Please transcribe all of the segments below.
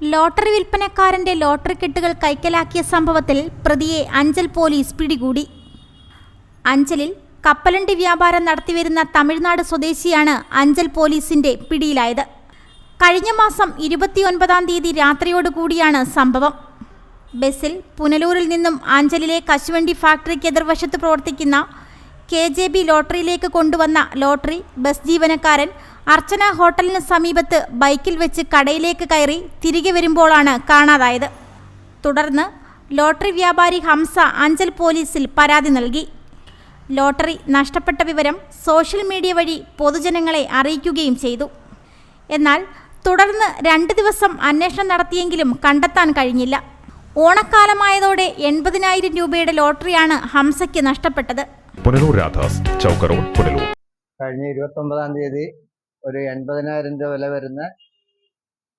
Lottery വിൽപ്പനക്കാരന്റെ lottery കെട്ടുകൾ കൈക്കലാക്കിയ സംഭവത്തിൽ പ്രതിയെ അഞ്ചൽ പോലീസ് പിടികൂടി. അഞ്ചലിൽ കപ്പലണ്ടി വ്യാപാരം നടത്തിവരുന്ന തമിഴ്നാട് സ്വദേശിയാണ് അഞ്ചൽ പോലീസിന്റെ പിടിയിലായത്. കഴിഞ്ഞ മാസം ഇരുപത്തിയൊൻപതാം തീയതി രാത്രിയോടുകൂടിയാണ് സംഭവം. ബസ്സിൽ പുനലൂരിൽ നിന്നും അഞ്ചലിലെ കശുവണ്ടി ഫാക്ടറിക്ക് എതിർവശത്ത് പ്രവർത്തിക്കുന്ന കെ ജെ ബി ലോട്ടറിയിലേക്ക് കൊണ്ടുവന്ന ലോട്ടറി ബസ് ജീവനക്കാരൻ അർച്ചന ഹോട്ടലിന് സമീപത്ത് ബൈക്കിൽ വെച്ച് കടയിലേക്ക് കയറി തിരികെ വരുമ്പോഴാണ് കാണാതായത്. തുടർന്ന് ലോട്ടറി വ്യാപാരി ഹംസ അഞ്ചൽ പോലീസിൽ പരാതി നൽകി. ലോട്ടറി നഷ്ടപ്പെട്ട വിവരം സോഷ്യൽ മീഡിയ വഴി പൊതുജനങ്ങളെ അറിയിക്കുകയും ചെയ്തു. എന്നാൽ തുടർന്ന് രണ്ട് ദിവസം അന്വേഷണം നടത്തിയെങ്കിലും കണ്ടെത്താൻ കഴിഞ്ഞില്ല. ഓണക്കാലമായതോടെ എൺപതിനായിരം രൂപയുടെ ലോട്ടറിയാണ് ഹംസയ്ക്ക് നഷ്ടപ്പെട്ടത്. പുനലൂർ രാധാസ് ചൗക്ക് പുനലൂർ. കഴിഞ്ഞ ഇരുപത്തൊമ്പതാം തീയതി ഒരു എൺപതിനായിരം രൂപ വില വരുന്ന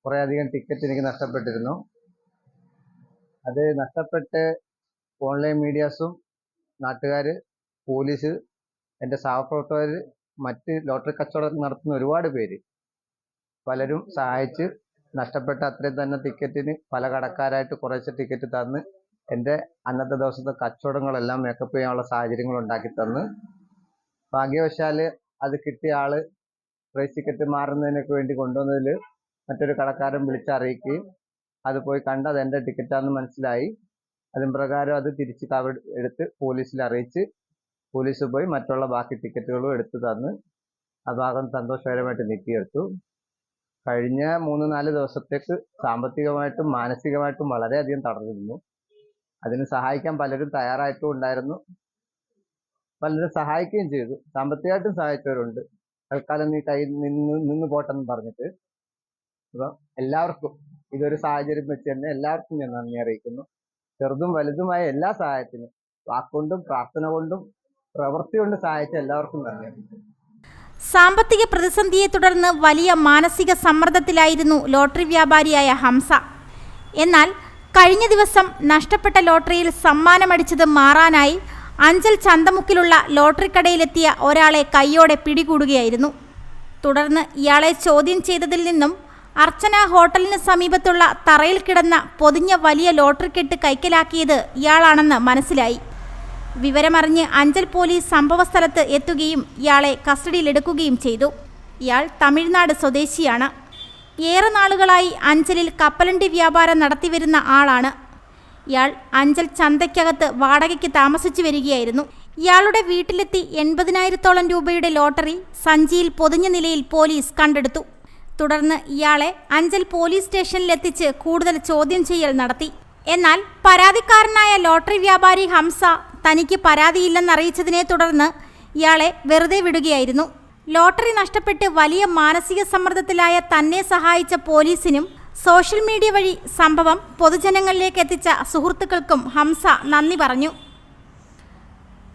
കുറേയധികം ടിക്കറ്റ് എനിക്ക് നഷ്ടപ്പെട്ടിരുന്നു. അത് നഷ്ടപ്പെട്ട് ഓൺലൈൻ മീഡിയാസും നാട്ടുകാർ പോലീസ് എന്റെ സഹപ്രവർത്തകർ മറ്റ് ലോട്ടറി കച്ചവടം നടത്തുന്ന ഒരുപാട് പേര് പലരും സഹായിച്ച് നഷ്ടപ്പെട്ട അത്രയും തന്നെ ടിക്കറ്റിന് പല കടക്കാരായിട്ട് കുറേശ്ശെ ടിക്കറ്റ് തന്ന് എന്റെ അന്നത്തെ ദിവസത്തെ കച്ചവടങ്ങളെല്ലാം മേക്കപ്പ് ചെയ്യാനുള്ള സാഹചര്യങ്ങൾ ഉണ്ടാക്കി തന്ന്. ഭാഗ്യവശാൽ അത് കിട്ടിയ ആൾ പ്രൈസ് ടിക്കറ്റ് മാറുന്നതിനൊക്കെ വേണ്ടി കൊണ്ടുവന്നതിൽ മറ്റൊരു കടക്കാരൻ വിളിച്ചറിയിക്കുകയും അത് പോയി കണ്ട് അത് എന്റെ ടിക്കറ്റാണെന്ന് മനസ്സിലായി. അതിന് പ്രകാരം അത് തിരിച്ച് കവർ എടുത്ത് പോലീസിൽ അറിയിച്ച് പോലീസ് പോയി മറ്റുള്ള ബാക്കി ടിക്കറ്റുകളും എടുത്തു തന്ന് ആ ഭാഗം സന്തോഷകരമായിട്ട് നീക്കിയെടുത്തു. കഴിഞ്ഞ മൂന്ന് നാല് ദിവസത്തേക്ക് സാമ്പത്തികമായിട്ടും മാനസികമായിട്ടും വളരെയധികം തളർന്നിരുന്നു. അതിന് സഹായിക്കാൻ പലരും തയ്യാറായിട്ടും ഉണ്ടായിരുന്നു. പലരും സഹായിക്കുകയും ചെയ്തു. സാമ്പത്തികമായിട്ടും സഹായിച്ചവരുണ്ട്. തൽക്കാലം നീ കയ്യിൽ നിന്ന് നിന്ന് പോട്ടെന്ന് പറഞ്ഞിട്ട്. അപ്പം എല്ലാവർക്കും ഇതൊരു സാഹചര്യം വെച്ച് തന്നെ എല്ലാവർക്കും ഞാൻ നന്ദി അറിയിക്കുന്നു. ചെറുതും വലുതുമായ എല്ലാ സഹായത്തിനും വാക്കുകൊണ്ടും പ്രാർത്ഥന കൊണ്ടും പ്രവൃത്തി കൊണ്ട് സഹായിച്ച എല്ലാവർക്കും നന്ദി അറിയിക്കുന്നു. സാമ്പത്തിക പ്രതിസന്ധിയെ തുടർന്ന് വലിയ മാനസിക സമ്മർദ്ദത്തിലായിരുന്നു ലോട്ടറി വ്യാപാരിയായ ഹംസ. എന്നാൽ കഴിഞ്ഞ ദിവസം നഷ്ടപ്പെട്ട ലോട്ടറിയിൽ സമ്മാനമടിച്ചത് മാറാനായി അഞ്ചൽ ചന്തമുക്കിലുള്ള ലോട്ടറി കടയിലെത്തിയ ഒരാളെ കൈയോടെ പിടികൂടുകയായിരുന്നു. തുടർന്ന് ഇയാളെ ചോദ്യം ചെയ്തതിൽ നിന്നും അർച്ചന ഹോട്ടലിന് സമീപത്തുള്ള തറയിൽ കിടന്ന പൊതിഞ്ഞ വലിയ ലോട്ടറി കെട്ട് കൈക്കലാക്കിയത് ഇയാളാണെന്ന് മനസ്സിലായി. വിവരമറിഞ്ഞ് അഞ്ചൽ പോലീസ് സംഭവസ്ഥലത്ത് എത്തുകയും ഇയാളെ കസ്റ്റഡിയിലെടുക്കുകയും ചെയ്തു. ഇയാൾ തമിഴ്നാട് സ്വദേശിയാണ്. ഏറെ നാളുകളായി അഞ്ചലിൽ കപ്പലണ്ടി വ്യാപാരം നടത്തിവരുന്ന ആളാണ്. ഇയാൾ അഞ്ചൽ ചന്തയ്ക്കകത്ത് വാടകയ്ക്ക് താമസിച്ചു വരികയായിരുന്നു. ഇയാളുടെ വീട്ടിലെത്തി എൺപതിനായിരത്തോളം രൂപയുടെ ലോട്ടറി സഞ്ചിയിൽ പൊതിഞ്ഞ നിലയിൽ പോലീസ് കണ്ടെടുത്തു. തുടർന്ന് ഇയാളെ അഞ്ചൽ പോലീസ് സ്റ്റേഷനിലെത്തിച്ച് കൂടുതൽ ചോദ്യം ചെയ്യൽ നടത്തി. എന്നാൽ പരാതിക്കാരനായ ലോട്ടറി വ്യാപാരി ഹംസ തനിക്ക് പരാതിയില്ലെന്നറിയിച്ചതിനെ തുടർന്ന് ഇയാളെ വെറുതെ വിടുകയായിരുന്നു. ലോട്ടറി നഷ്ടപ്പെട്ട് വലിയ മാനസിക സമ്മർദ്ദത്തിലായ തന്നെ സഹായിച്ച പോലീസിനും സോഷ്യൽ മീഡിയ വഴി സംഭവം പൊതുജനങ്ങളിലേക്ക് എത്തിച്ച സുഹൃത്തുക്കൾക്കും ഹംസ നന്ദി പറഞ്ഞു.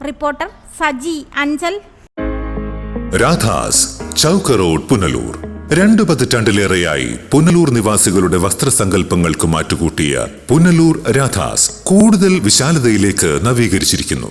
റിപ്പോർട്ടർ സജി അഞ്ചൽ. രാധാസ് ചൗക്ക് റോഡ് പുനലൂർ. രണ്ടു പതിറ്റാണ്ടിലേറെയായി പുനലൂർ നിവാസികളുടെ വസ്ത്രസങ്കല്പങ്ങൾക്ക് മാറ്റുകൂട്ടിയ പുനലൂർ രാധാസ് കൂടുതൽ വിശാലതയിലേക്ക് നവീകരിച്ചിരിക്കുന്നു.